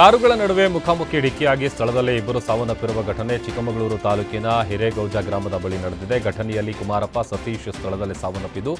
ಕಾರುಗಳ ನಡುವೆ ಮುಖಾಮುಖಿ ಡಿಕ್ಕಿಯಾಗಿ ಸ್ಥಳದಲ್ಲೇ ಇಬ್ಬರು ಸಾವನ್ನಪ್ಪಿರುವ ಘಟನೆ ಚಿಕ್ಕಮಗಳೂರು ತಾಲೂಕಿನ ಹಿರೇಗೌಜ ಗ್ರಾಮದ ಬಳಿ ನಡೆದಿದೆ. ಘಟನೆಯಲ್ಲಿ ಕುಮಾರಪ್ಪ ಸತೀಶ್ ಸ್ಥಳದಲ್ಲಿ ಸಾವನ್ನಪ್ಪಿದ್ದು,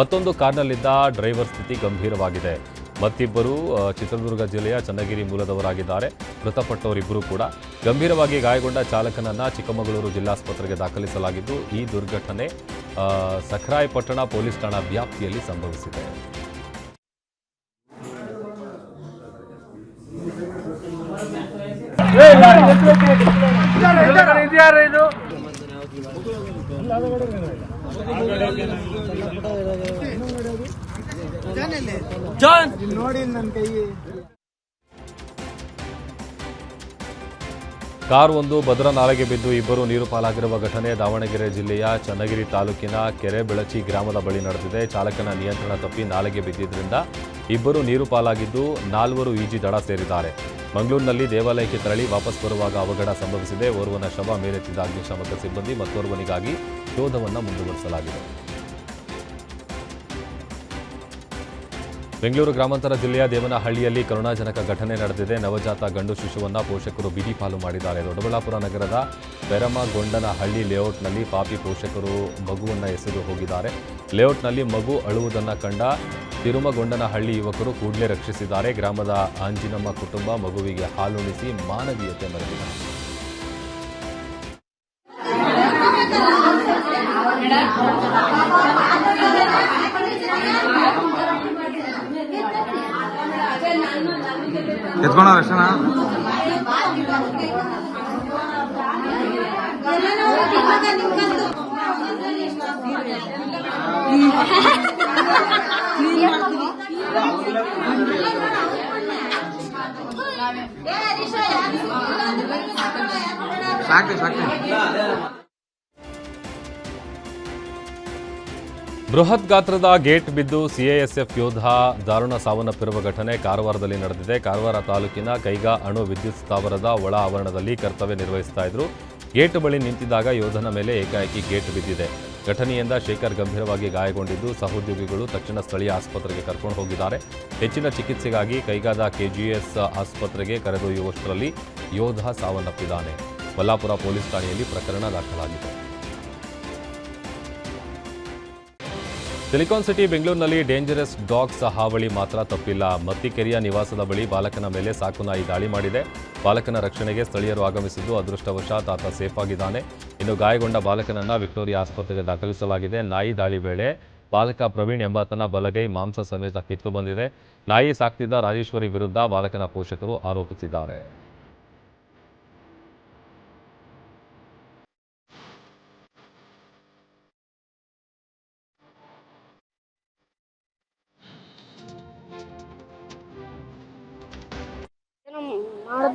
ಮತ್ತೊಂದು ಕಾರ್ನಲ್ಲಿದ್ದ ಡ್ರೈವರ್ ಸ್ಥಿತಿ ಗಂಭೀರವಾಗಿದೆ. ಮತ್ತಿಬ್ಬರು ಚಿತ್ರದುರ್ಗ ಜಿಲ್ಲೆಯ ಚನ್ನಗಿರಿ ಮೂಲದವರಾಗಿದ್ದಾರೆ. ಮೃತಪಟ್ಟವರಿಬ್ಬರು ಕೂಡ ಗಂಭೀರವಾಗಿ ಗಾಯಗೊಂಡ ಚಾಲಕನನ್ನ ಚಿಕ್ಕಮಗಳೂರು ಜಿಲ್ಲಾಸ್ಪತ್ರೆಗೆ ದಾಖಲಿಸಲಾಗಿದ್ದು, ಈ ದುರ್ಘಟನೆ ಸಖರಾಯಪಟ್ಟಣ ಪೊಲೀಸ್ ಠಾಣಾ ವ್ಯಾಪ್ತಿಯಲ್ಲಿ ಸಂಭವಿಸಿದೆ. ಕಾರ್ ಒಂದು ಭದ್ರಾ ನಾಲೆಗೆ ಬಿದ್ದು ಇಬ್ಬರು ನೀರು ಪಾಲಾಗಿರುವ ಘಟನೆ ದಾವಣಗೆರೆ ಜಿಲ್ಲೆಯ ಚನ್ನಗಿರಿ ತಾಲೂಕಿನ ಕೆರೆ ಬೆಳಚಿ ಗ್ರಾಮದ ಬಳಿ ನಡೆದಿದೆ. ಚಾಲಕನ ನಿಯಂತ್ರಣ ತಪ್ಪಿ ನಾಲೆಗೆ ಬಿದ್ದಿದ್ದರಿಂದ ಇಬ್ಬರು ನೀರು ಪಾಲಾಗಿದ್ದು ನಾಲ್ವರು ಈಜಿ ದಡ ಸೇರಿದ್ದಾರೆ. ಮಂಗಳೂರಿನಲ್ಲಿ ದೇವಾಲಯಕ್ಕೆ ತೆರಳಿ ವಾಪಸ್ ಬರುವಾಗ ಅವಘಡ ಸಂಭವಿಸಿದೆ. ಓರ್ವನ ಶವ ಮೇಲೆತ್ತಿದ್ದ ಅಗ್ನಿಶಾಮಕ ಸಿಬ್ಬಂದಿ ಮತ್ತೋರ್ವನಿಗಾಗಿ ಶೋಧವನ್ನು ಮುಂದುವರಿಸಲಾಗಿದೆ. ಬೆಂಗಳೂರು ಗ್ರಾಮಾಂತರ ಜಿಲ್ಲೆಯ ದೇವನಹಳ್ಳಿಯಲ್ಲಿ ಕರುಣಾಜನಕ ಘಟನೆ ನಡೆದಿದೆ. ನವಜಾತ ಗಂಡು ಶಿಶುವನ್ನು ಪೋಷಕರು ಬಿಡಿ ಪಾಲು ಮಾಡಿದ್ದಾರೆ. ದೊಡ್ಡಬಳ್ಳಾಪುರ ನಗರದ ಬೆರಮಗೊಂಡನಹಳ್ಳಿ ಲೇಔಟ್ನಲ್ಲಿ ಪಾಪಿ ಪೋಷಕರು ಮಗುವನ್ನು ಎಸೆದು ಹೋಗಿದ್ದಾರೆ. ಲೇಔಟ್ನಲ್ಲಿ ಮಗು ಅಳುವುದನ್ನು ಕಂಡ ತಿರುಮಗೊಂಡನಹಳ್ಳಿ ಯುವಕರು ಕೂಡಲೇ ರಕ್ಷಿಸಿದ್ದಾರೆ. ಗ್ರಾಮದ ಆಂಜಿನಮ್ಮ ಕುಟುಂಬ ಮಗುವಿಗೆ ಹಾಲುಣಿಸಿ ಮಾನವೀಯತೆ ಮೆರೆದಿದೆ ಬೃಹತ್ ಗಾತ್ರದ ಗೇಟ್ ಬಿದ್ದು ಸಿಎಎಸ್ಎಫ್ ಯೋಧ ದಾರುಣ ಸಾವನ್ನಪ್ಪಿರುವ ಘಟನೆ ಕಾರವಾರದಲ್ಲಿ ನಡೆದಿದೆ. ಕಾರವಾರ ತಾಲೂಕಿನ ಕೈಗಾ ಅಣು ವಿದ್ಯುತ್ ಸ್ಥಾವರದ ಒಳ ಆವರಣದಲ್ಲಿ ಕರ್ತವ್ಯ ನಿರ್ವಹಿಸ್ತಾ ಇದ್ರು. ಗೇಟ್ ಬಳಿ ನಿಂತಿದ್ದಾಗ ಯೋಧನ ಮೇಲೆ ಏಕಾಏಕಿ ಗೇಟ್ ಬಿದ್ದಿದೆ. ಘಟನೆಯಿಂದ ಶೇಖರ್ ಗಂಭೀರವಾಗಿ ಗಾಯಗೊಂಡಿದ್ದು, ಸಹೋದ್ಯೋಗಿಗಳು ತಕ್ಷಣ ಸ್ಥಳೀಯ ಆಸ್ಪತ್ರೆಗೆ ಕರ್ಕೊಂಡು ಹೋಗಿದ್ದಾರೆ. ಹೆಚ್ಚಿನ ಚಿಕಿತ್ಸೆಗಾಗಿ ಕೈಗಾದ ಕೆಜಿಎಸ್ ಆಸ್ಪತ್ರೆಗೆ ಕರೆದೊಯ್ಯುವಷ್ಟರಲ್ಲಿ ಯೋಧ ಸಾವನ್ನಪ್ಪಿದ್ದಾನೆ. ಕೊಲ್ಲಾಪುರ ಪೊಲೀಸ್ ಠಾಣೆಯಲ್ಲಿ ಪ್ರಕರಣ ದಾಖಲಾಗಿದೆ. ಸಿಲಿಕಾನ್ ಸಿಟಿ ಬೆಂಗಳೂರಿನಲ್ಲಿ ಡೇಂಜರಸ್ ಡಾಗ್ಸ್ ಹಾವಳಿ ಮಾತ್ರ ತಪ್ಪಿಲ್ಲ. ಮತ್ತಿಕೆರೆಯ ನಿವಾಸದ ಬಳಿ ಬಾಲಕನ ಮೇಲೆ ಸಾಕುನಾಯಿ ದಾಳಿ ಮಾಡಿದೆ. ಬಾಲಕನ ರಕ್ಷಣೆಗೆ ಸ್ಥಳೀಯರು ಆಗಮಿಸಿದ್ದು ಅದೃಷ್ಟವಶಾತ್ ಆತ ಸೇಫ್ ಆಗಿದ್ದಾನೆ. ಇನ್ನು ಗಾಯಗೊಂಡ ಬಾಲಕನನ್ನು ವಿಕ್ಟೋರಿಯಾ ಆಸ್ಪತ್ರೆಗೆ ದಾಖಲಿಸಲಾಗಿದೆ. ನಾಯಿ ದಾಳಿ ವೇಳೆ ಬಾಲಕ ಪ್ರವೀಣ್ ಎಂಬಾತನ ಬಲಗೈ ಮಾಂಸ ಸಮೇತ ಕಿತ್ತು ಬಂದಿದೆ. ನಾಯಿ ಸಾಕ್ತಿದ್ದ ರಾಜೇಶ್ವರಿ ವಿರುದ್ಧ ಬಾಲಕನ ಪೋಷಕರು ಆರೋಪಿಸಿದ್ದಾರೆ.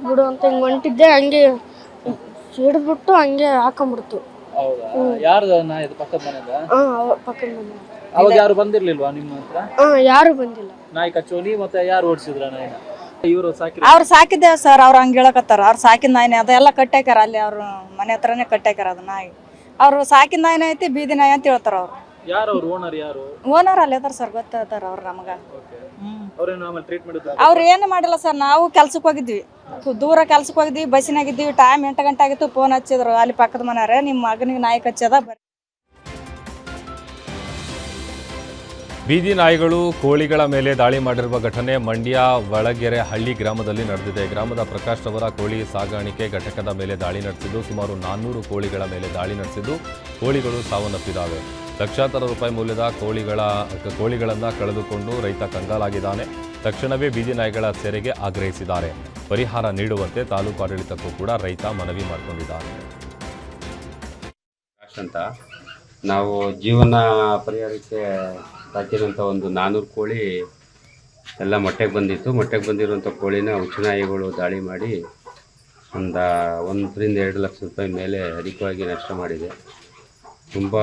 ಮಾಡದ್ ಬಿಡು ಅಂತ ಹಿಂಗ್ ಹೊಂಟಿದ್ದೆ ಹಂಗೆ ಹಿಡಿದ್ಬಿಟ್ಟು ಹಂಗೆ ಹಾಕೊಂಡ್ಬಿಡ್ತು. ಹೌದಾ? ಯಾರ್ದು ನಾ ಇದು ಪಕ್ಕದ ಮನೆದ? ಹಾ ಪಕ್ಕದ ಮನೆ. ಅವಾಗ ಯಾರು ಬಂದಿರ್ಲಿಲ್ವಾ ನಿಮ್ಮ ಹತ್ರ? ಹಾ ಯಾರು ಬಂದಿಲ್ಲ. ನಾಯಿ ಕಚ್ಚೋನಿ ಮತ್ತೆ ಯಾರು ಓಡಿಸಿದ್ರ ನಾಯಿನ? ಇವರು ಸಾಕಿ ಅವ್ರು ಸಾಕಿದ್ದೇವೆ ಸರ್ ಅವ್ರು ಹಂಗೆ ಹೇಳಕತ್ತಾರ. ಅವ್ರು ಸಾಕಿದ ನಾಯಿನೇ ಅದೆಲ್ಲ ಕಟ್ಟಾಕ್ಯಾರ ಅಲ್ಲಿ ಅವ್ರ ಮನೆ ಹತ್ರನೇ ಕಟ್ಟಾಕ್ಯಾರ ಅದು ನಾಯಿ. ಅವ್ರು ಸಾಕಿದ ನಾಯಿನೇ ಐತಿ ಬೀದಿ ನಾಯಿ ಅಂತ ಹೇಳ್ತಾರ ಅವ್ರು. ಯಾರು ಅವ್ರು ಓನರ್ ಯಾರು? ಓನರ್ ಅಲ್ಲಿ ಅದಾರ ಸರ್ ಗೊತ್ತಾರ ಅವ್ರು ನಮಗ. ಟ್ರೀಟ್ಮೆಂಟ್ ಅವ್ರು ಏನು ಮಾಡಿಲ್ಲ ಸರ್ ನಾವು ಕೆಲ್ಸಕ್ಕೆ ಹೋಗಿದ್ವಿ. ದೂರ ಕೆಲ್ಸಕ್ಕೆ ಹೋಗಿದ್ವಿ ಬಸ್ಸಿನಾಗಿದ್ವಿ ಟೈಮ್ ಎಂಟು ಗಂಟೆ ಆಗಿತ್ತು ಫೋನ್ ಹಚ್ಚಿದ್ರು. ಅಲ್ಲಿ ಪಕ್ಕದ ಮನೆಯವ್ರೆ ನಿಮ್ಮ ಮಗನಿಗೆ ನಾಯಿ ಕಚ್ಚದ ಬರ್ರಿ ಬೀದಿ ನಾಯಿಗಳು ಕೋಳಿಗಳ ಮೇಲೆ ದಾಳಿ ಮಾಡಿರುವ ಘಟನೆ ಮಂಡ್ಯ ಒಳಗೆರೆ ಹಳ್ಳಿ ಗ್ರಾಮದಲ್ಲಿ ನಡೆದಿದೆ. ಗ್ರಾಮದ ಪ್ರಕಾಶ್ ರವರ ಕೋಳಿ ಸಾಗಾಣಿಕೆ ಘಟಕದ ಮೇಲೆ ದಾಳಿ ನಡೆಸಿದ್ದು ಸುಮಾರು ನಾನ್ನೂರು ಕೋಳಿಗಳ ಮೇಲೆ ದಾಳಿ ನಡೆಸಿದ್ದು ಕೋಳಿಗಳು ಸಾವನ್ನಪ್ಪಿದ್ದಾವೆ. ಲಕ್ಷಾಂತರ ರೂಪಾಯಿ ಮೌಲ್ಯದ ಕೋಳಿಗಳ, ಕೋಳಿಗಳನ್ನು ಕಳೆದುಕೊಂಡು ರೈತ ಕಂಗಾಲಾಗಿದ್ದಾನೆ. ತಕ್ಷಣವೇ ಬೀದಿ ನಾಯಿಗಳ ಸೆರೆಗೆ ಆಗ್ರಹಿಸಿದ್ದಾರೆ. ಪರಿಹಾರ ನೀಡುವಂತೆ ತಾಲೂಕು ಆಡಳಿತಕ್ಕೂ ಕೂಡ ರೈತ ಮನವಿ ಮಾಡಿಕೊಂಡಿದ್ದಾರೆ. ಅಂತ. ನಾವು ಜೀವನ ಪರಿಹಾರಕ್ಕೆ ಸಾಕಿದಂಥ ಒಂದು ನಾನ್ನೂರು ಕೋಳಿ ಎಲ್ಲ ಮೊಟ್ಟೆಗೆ ಬಂದಿತ್ತು. ಮೊಟ್ಟೆಗೆ ಬಂದಿರುವಂಥ ಕೋಳಿನ ಉಚ್ಚನಾಯಿಗಳು ದಾಳಿ ಮಾಡಿ ಒಂದು ಒಂದರಿಂದ ಎರಡು ಲಕ್ಷ ರೂಪಾಯಿ ಮೇಲೆ ಅಧಿಕವಾಗಿ ನಷ್ಟ ಮಾಡಿದೆ. ತುಂಬ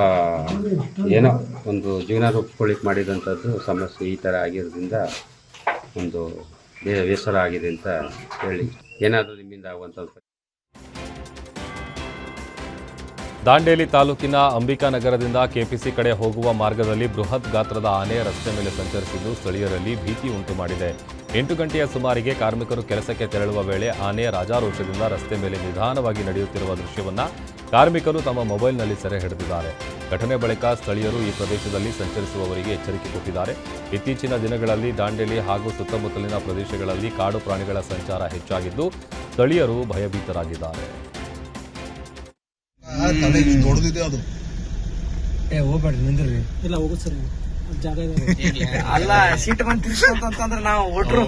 ಏನೋ ಒಂದು ಜೀವನ ರೂಪಿಸ್ಕೊಳ್ಳಿಕ್ಕೆ ಮಾಡಿದಂಥದ್ದು ಸಮಸ್ಯೆ ಈ ಥರ ಆಗಿರೋದ್ರಿಂದ ಒಂದು ಬೇಸರ ಆಗಿದೆ ಅಂತ ಹೇಳಿ. ಏನಾದರೂ ನಿಮ್ಮಿಂದ ಆಗುವಂಥದ್ದು ದಾಂಡೇಲಿ ತಾಲೂಕಿನ ಅಂಬಿಕಾ ನಗರದಿಂದ ಕೆಪಿಸಿ ಕಡೆ ಹೋಗುವ ಮಾರ್ಗದಲ್ಲಿ ಬೃಹತ್ ಗಾತ್ರದ ಆನೆ ರಸ್ತೆ ಮೇಲೆ ಸಂಚರಿಸಿದ್ದು ಸ್ಥಳೀಯರಲ್ಲಿ ಭೀತಿ ಉಂಟು ಮಾಡಿದೆ. ಎಂಟು ಗಂಟೆಯ ಸುಮಾರಿಗೆ ಕಾರ್ಮಿಕರು ಕೆಲಸಕ್ಕೆ ತೆರಳುವ ವೇಳೆ ಆನೆ ರಾಜಾರೋಷದಿಂದ ರಸ್ತೆ ಮೇಲೆ ನಿಧಾನವಾಗಿ ನಡೆಯುತ್ತಿರುವ ದೃಶ್ಯವನ್ನು ಕಾರ್ಮಿಕರು ತಮ್ಮ ಮೊಬೈಲ್ನಲ್ಲಿ ಸೆರೆ ಹಿಡಿದಿದ್ದಾರೆ. ಘಟನೆ ಬಳಿಕ ಸ್ಥಳೀಯರು ಈ ಪ್ರದೇಶದಲ್ಲಿ ಸಂಚರಿಸುವವರಿಗೆ ಎಚ್ಚರಿಕೆ ಕೊಟ್ಟಿದ್ದಾರೆ. ಇತ್ತೀಚಿನ ದಿನಗಳಲ್ಲಿ ದಾಂಡೇಲಿ ಹಾಗೂ ಸುತ್ತಮುತ್ತಲಿನ ಪ್ರದೇಶಗಳಲ್ಲಿ ಕಾಡು ಪ್ರಾಣಿಗಳ ಸಂಚಾರ ಹೆಚ್ಚಾಗಿದ್ದು ಸ್ಥಳೀಯರು ಭಯಭೀತರಾಗಿದ್ದಾರೆ. ಇಲ್ಲ ಅಲ್ಲ ಸೀಟ್ ಬಂದ್ ತಿರ್ಸ್ಕೊಂತಂದ್ರೆ ನಾವು ಒಟ್ರು.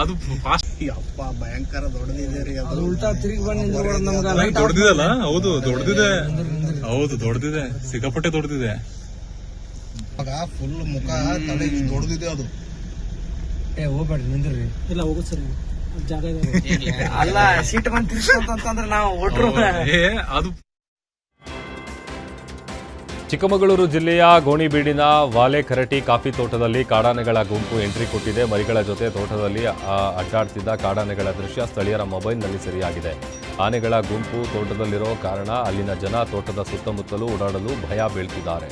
ಅದು ಫಾಸ್ಟ್ ಅಪ್ಪ ಭಯಂಕರ ದೊಡ್ಡದಿದೆ ರೀ ಅದು. ಉಲ್ಟಾ ತಿರುಗಿ ಬಂದ್ ನಿಂದ್ರಬಾರ್ದು ನಮ್ಗ ಲೈಟ್ ದೊಡ್ಡದಿದಲ್ಲ? ಹೌದು ದೊಡ್ಡದಿದೆ. ಹೌದು ದೊಡ್ಡದಿದೆ. ಸಿಕ್ಕಾಪಟ್ಟೆ ದೊಡ್ಡದಿದೆ. ಫುಲ್ ಮುಖ ತಲೆ ದೊಡ್ಡದಿದೆ ಅದು. ಏ ಹೋಗ್ಬೇಡ್ರಿ ನಿಂದ್ರಿ. ಇಲ್ಲ ಹೋಗುದು ಸರಿ. ಜಾಗ ಇದೆ. ಅಲ್ಲ ಸೀಟ್ ಬಂದ್ ತಿರ್ಸ್ಕೊಂತಂದ್ರೆ ನಾವು ಒಟ್ರು. ಏ ಅದು ಚಿಕ್ಕಮಗಳೂರು ಜಿಲ್ಲೆಯ ಗೋಣಿಬೀಡಿನ ವಾಲೆ ಕರಟಿ ಕಾಫಿ ತೋಟದಲ್ಲಿ ಕಾಡಾನೆಗಳ ಗುಂಪು ಎಂಟ್ರಿ ಕೊಟ್ಟಿದೆ. ಮರಿಗಳ ಜೊತೆ ತೋಟದಲ್ಲಿ ಅಡ್ಡಾಡ್ತಿದ್ದ ಕಾಡಾನೆಗಳ ದೃಶ್ಯ ಸ್ಥಳೀಯರ ಮೊಬೈಲ್ನಲ್ಲಿ ಸರಿಯಾಗಿದೆ. ಆನೆಗಳ ಗುಂಪು ತೋಟದಲ್ಲಿರೋ ಕಾರಣ ಅಲ್ಲಿನ ಜನ ತೋಟದ ಸುತ್ತಮುತ್ತಲೂ ಓಡಾಡಲು ಭಯ ಬೀಳ್ತಿದ್ದಾರೆ.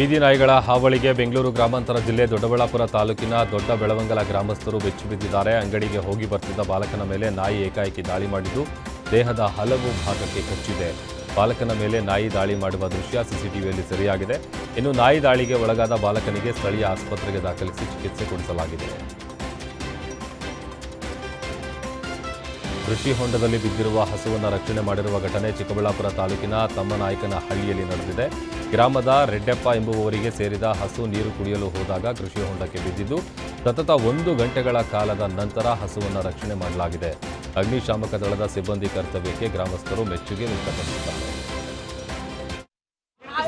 ಬೀದಿ ನಾಯಿಗಳ ಹಾವಳಿಗೆ ಬೆಂಗಳೂರು ಗ್ರಾಮಾಂತರ ಜಿಲ್ಲೆ ದೊಡ್ಡಬಳ್ಳಾಪುರ ತಾಲೂಕಿನ ದೊಡ್ಡ ಬೆಳವಂಗಲ ಗ್ರಾಮಸ್ಥರು ಬೆಚ್ಚಿ ಬಿದ್ದಿದ್ದಾರೆ. ಅಂಗಡಿಗೆ ಹೋಗಿ ಬರ್ತಿದ್ದ ಬಾಲಕನ ಮೇಲೆ ನಾಯಿ ಏಕಾಏಕಿ ದಾಳಿ ಮಾಡಿದ್ದು, ದೇಹದ ಹಲವು ಭಾಗಕ್ಕೆ ಕಚ್ಚಿದೆ. ಬಾಲಕನ ಮೇಲೆ ನಾಯಿ ದಾಳಿ ಮಾಡುವ ದೃಶ್ಯ ಸಿಸಿಟಿವಿಯಲ್ಲಿ ಸೆರೆಯಾಗಿದೆ. ಇನ್ನು ನಾಯಿ ದಾಳಿಗೆ ಒಳಗಾದ ಬಾಲಕನಿಗೆ ಸ್ಥಳೀಯ ಆಸ್ಪತ್ರೆಗೆ ದಾಖಲಿಸಿ ಚಿಕಿತ್ಸೆ ಕೊಡಿಸಲಾಗಿದೆ. ಕೃಷಿ ಹೊಂಡದಲ್ಲಿ ಬಿದ್ದಿರುವ ಹಸುವನ್ನು ರಕ್ಷಣೆ ಮಾಡಿರುವ ಘಟನೆ ಚಿಕ್ಕಬಳ್ಳಾಪುರ ತಾಲೂಕಿನ ತಮ್ಮನಾಯಕನ ಹಳ್ಳಿಯಲ್ಲಿ ನಡೆದಿದೆ. ಗ್ರಾಮದ ರೆಡ್ಡೆಪ್ಪ ಎಂಬುವವರಿಗೆ ಸೇರಿದ ಹಸು ನೀರು ಕುಡಿಯಲು ಹೋದಾಗ ಕೃಷಿ ಹೊಂಡಕ್ಕೆ ಬಿದ್ದಿದ್ದು, ಸತತ ಒಂದು ಗಂಟೆಗಳ ಕಾಲದ ನಂತರ ಹಸುವನ್ನು ರಕ್ಷಣೆ ಮಾಡಲಾಗಿದೆ. ಅಗ್ನಿಶಾಮಕ ದಳದ ಸಿಬ್ಬಂದಿ ಕರ್ತವ್ಯಕ್ಕೆ ಗ್ರಾಮಸ್ಥರು ಮೆಚ್ಚುಗೆ ವ್ಯಕ್ತಪಡಿಸಿದ್ದಾರೆ.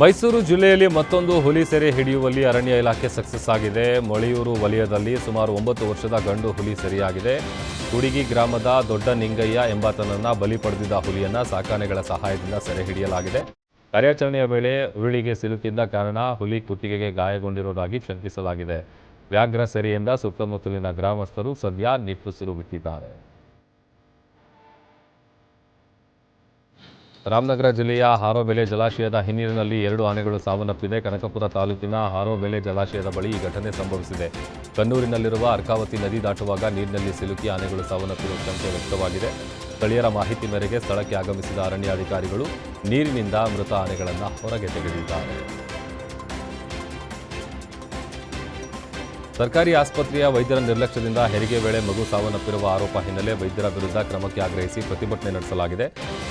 ಮೈಸೂರು ಜಿಲ್ಲೆಯಲ್ಲಿ ಮತ್ತೊಂದು ಹುಲಿ ಸೆರೆ ಹಿಡಿಯುವಲ್ಲಿ ಅರಣ್ಯ ಇಲಾಖೆ ಸಕ್ಸಸ್ ಆಗಿದೆ. ಮೊಳೆಯೂರು ವಲಯದಲ್ಲಿ ಸುಮಾರು ಒಂಬತ್ತು ವರ್ಷದ ಗಂಡು ಹುಲಿ ಸೆರೆಯಾಗಿದೆ. ಹುಡುಗಿ ಗ್ರಾಮದ ದೊಡ್ಡ ನಿಂಗಯ್ಯ ಎಂಬಾತನನ್ನು ಬಲಿ ಪಡೆದಿದ್ದ ಹುಲಿಯನ್ನ ಸಾಕಾನೆಗಳ ಸಹಾಯದಿಂದ ಸೆರೆ ಹಿಡಿಯಲಾಗಿದೆ. ಕಾರ್ಯಾಚರಣೆಯ ವೇಳೆ ಉರುಳಿಗೆ ಸಿಲುಕಿದ್ದ ಕಾರಣ ಹುಲಿ ಕುತ್ತಿಗೆಗೆ ಗಾಯಗೊಂಡಿರುವುದಾಗಿ ಶಂಕಿಸಲಾಗಿದೆ. ವ್ಯಾಘ್ರ ಸೆರೆಯಿಂದ ಸುತ್ತಮುತ್ತಲಿನ ಗ್ರಾಮಸ್ಥರು ಸದ್ಯ ನಿಟ್ಟುಸಿರು ಬಿಟ್ಟಿದ್ದಾರೆ. ರಾಮನಗರ ಜಿಲ್ಲೆಯ ಹಾರೋಬೆಲೆ ಜಲಾಶಯದ ಹಿನ್ನೀರಿನಲ್ಲಿ ಎರಡು ಆನೆಗಳು ಸಾವನ್ನಪ್ಪಿದೆ. ಕನಕಪುರ ತಾಲೂಕಿನ ಹಾರೋಬೆಲೆ ಜಲಾಶಯದ ಬಳಿ ಈ ಘಟನೆ ಸಂಭವಿಸಿದೆ. ಕಣ್ಣೂರಿನಲ್ಲಿರುವ ಅರ್ಕಾವತಿ ನದಿ ದಾಟುವಾಗ ನೀರಿನಲ್ಲಿ ಸಿಲುಕಿ ಆನೆಗಳು ಸಾವನ್ನಪ್ಪಿರುವ ಶಂಕೆ ವ್ಯಕ್ತವಾಗಿದೆ. ಸ್ಥಳೀಯರ ಮಾಹಿತಿ ಮೇರೆಗೆ ಸ್ಥಳಕ್ಕೆ ಆಗಮಿಸಿದ ಅರಣ್ಯಾಧಿಕಾರಿಗಳು ನೀರಿನಿಂದ ಮೃತ ಆನೆಗಳನ್ನು ಹೊರಗೆ ತೆಗೆದಿದ್ದಾರೆ. ಸರ್ಕಾರಿ ಆಸ್ಪತ್ರೆಯ ವೈದ್ಯರ ನಿರ್ಲಕ್ಷ್ಯದಿಂದ ಹೆರಿಗೆ ವೇಳೆ ಮಗು ಸಾವನ್ನಪ್ಪಿರುವ ಆರೋಪ ಹಿನ್ನೆಲೆ ವೈದ್ಯರ ವಿರುದ್ಧ ಕ್ರಮಕ್ಕೆ ಆಗ್ರಹಿಸಿ ಪ್ರತಿಭಟನೆ ನಡೆಸಲಾಗಿದೆ.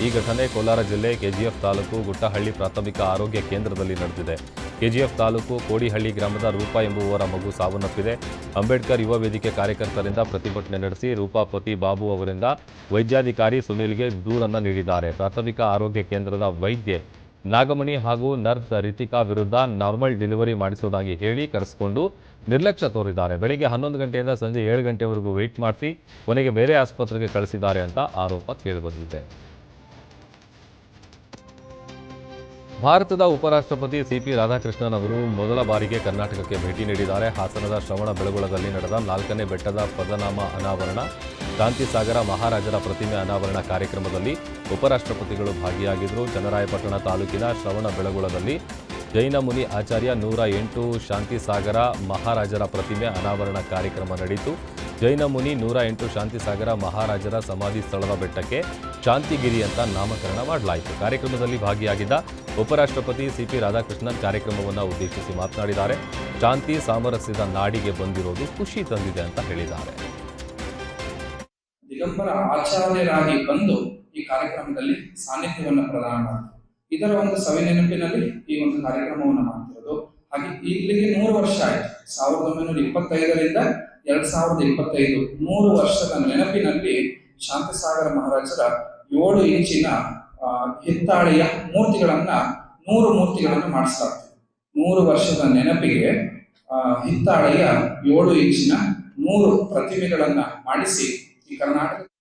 ಈ ಘಟನೆ ಕೋಲಾರ ಜಿಲ್ಲೆ ಕೆಜಿಎಫ್ ತಾಲೂಕು ಗುಟ್ಟಹಳ್ಳಿ ಪ್ರಾಥಮಿಕ ಆರೋಗ್ಯ ಕೇಂದ್ರದಲ್ಲಿ ನಡೆದಿದೆ. ಕೆಜಿಎಫ್ ತಾಲೂಕು ಕೋಡಿಹಳ್ಳಿ ಗ್ರಾಮದ ರೂಪಾ ಎಂಬುವವರ ಮಗು ಸಾವನ್ನಪ್ಪಿದೆ. ಅಂಬೇಡ್ಕರ್ ಯುವ ವೇದಿಕೆ ಕಾರ್ಯಕರ್ತರಿಂದ ಪ್ರತಿಭಟನೆ ನಡೆಸಿ ರೂಪಾಪತಿ ಬಾಬು ಅವರಿಂದ ವೈದ್ಯಾಧಿಕಾರಿ ಸುನಿಲ್ಗೆ ದೂರನ್ನು ನೀಡಿದ್ದಾರೆ. ಪ್ರಾಥಮಿಕ ಆರೋಗ್ಯ ಕೇಂದ್ರದ ವೈದ್ಯೆ ನಾಗಮಣಿ ಹಾಗೂ ನರ್ಸ್ ರಿತಿಕಾ ವಿರುದ್ಧ ನಾರ್ಮಲ್ ಡೆಲಿವರಿ ಮಾಡಿಸುವುದಾಗಿ ಹೇಳಿ ಕರೆಸಿಕೊಂಡು ನಿರ್ಲಕ್ಷ್ಯ ತೋರಿದ್ದಾರೆ. ಬೆಳಿಗ್ಗೆ ಹನ್ನೊಂದು ಗಂಟೆಯಿಂದ ಸಂಜೆ ಏಳು ಗಂಟೆವರೆಗೂ ವೇಟ್ ಮಾಡಿಸಿ, ಕೊನೆಗೆ ಬೇರೆ ಆಸ್ಪತ್ರೆಗೆ ಕಳಿಸಿದ್ದಾರೆ ಅಂತ ಆರೋಪ ಕೇಳಿಬಂದಿದೆ. ಭಾರತದ ಉಪರಾಷ್ಟ್ರಪತಿ ಸಿಪಿ ರಾಧಾಕೃಷ್ಣನ್ ಅವರು ಮೊದಲ ಬಾರಿಗೆ ಕರ್ನಾಟಕಕ್ಕೆ ಭೇಟಿ ನೀಡಿದ್ದಾರೆ. ಹಾಸನದ ಶ್ರವಣ ಬೆಳಗೊಳದಲ್ಲಿ ನಡೆದ ನಾಲ್ಕನೇ ಬೆಟ್ಟದ ಪದನಾಮ ಅನಾವರಣ ಶಾಂತಿಸಾಗರ ಮಹಾರಾಜರ ಪ್ರತಿಮೆ ಅನಾವರಣ ಕಾರ್ಯಕ್ರಮದಲ್ಲಿ ಉಪರಾಷ್ಟ್ರಪತಿಗಳು ಭಾಗಿಯಾಗಿದ್ದರು ಚನ್ನರಾಯಪಟ್ಟಣ ತಾಲೂಕಿನ ಶ್ರವಣ ಬೆಳಗೊಳದಲ್ಲಿ ಜೈನ ಮುನಿ ಆಚಾರ್ಯ ನೂರ ಎಂಟು ಶಾಂತಿಸಾಗರ ಮಹಾರಾಜರ ಪ್ರತಿಮೆ ಅನಾವರಣ ಕಾರ್ಯಕ್ರಮ ನಡೆಯಿತು. ಜೈನ ಮುನಿ ನೂರ ಎಂಟು ಶಾಂತಿಸಾಗರ ಮಹಾರಾಜರ ಸಮಾಧಿ ಸ್ಥಳದ ಬೆಟ್ಟಕ್ಕೆ ಶಾಂತಿಗಿರಿ ಅಂತ ನಾಮಕರಣ ಮಾಡಲಾಯಿತು. ಕಾರ್ಯಕ್ರಮದಲ್ಲಿ ಭಾಗಿಯಾಗಿದ್ದ ಉಪರಾಷ್ಟ್ರಪತಿ ಸಿಪಿ ರಾಧಾಕೃಷ್ಣನ್ ಕಾರ್ಯಕ್ರಮವನ್ನು ಉದ್ದೇಶಿಸಿ ಮಾತನಾಡಿದ್ದಾರೆ. ಶಾಂತಿ ಸಾಮರಸ್ಯದ ನಾಡಿಗೆ ಬಂದಿರೋದು ಖುಷಿ ತಂದಿದೆ ಅಂತ ಹೇಳಿದ್ದಾರೆ. ದಿಗಂಬರ ಆಚಾರ್ಯರಾಗಿ ಬಂದು ಈ ಕಾರ್ಯಕ್ರಮದಲ್ಲಿ ಸಾನ್ನಿಧ್ಯವನ್ನು ಪ್ರದಾನ ಮಾಡ್ತಾರೆ ಇದರ ಒಂದು ಸವಿ ನೆನಪಿನಲ್ಲಿ ಈ ಒಂದು ಕಾರ್ಯಕ್ರಮವನ್ನು ಮಾಡ್ತಿರೋದು. ಹಾಗೆ ಇಲ್ಲಿಗೆ ನೂರು ವರ್ಷ ಆಯ್ತು. ಸಾವಿರದ ಒಂಬೈನೂರ ಇಪ್ಪತ್ತೈದರಿಂದ ಎರಡ್ ಸಾವಿರದ ಇಪ್ಪತ್ತೈದು ನೂರು ವರ್ಷದ ನೆನಪಿನಲ್ಲಿ ಶಾಂತಸಾಗರ ಮಹಾರಾಜರ ಏಳು ಇಂಚಿನ ಹಿತ್ತಾಳೆಯ ಮೂರ್ತಿಗಳನ್ನ, ನೂರು ಮೂರ್ತಿಗಳನ್ನು ಮಾಡಿಸಲಾಗ್ತದೆ ನೂರು ವರ್ಷದ ನೆನಪಿಗೆ ಹಿತ್ತಾಳೆಯ ಏಳು ಇಂಚಿನ ನೂರು ಪ್ರತಿಮೆಗಳನ್ನ ಮಾಡಿಸಿ ಈ ಕರ್ನಾಟಕ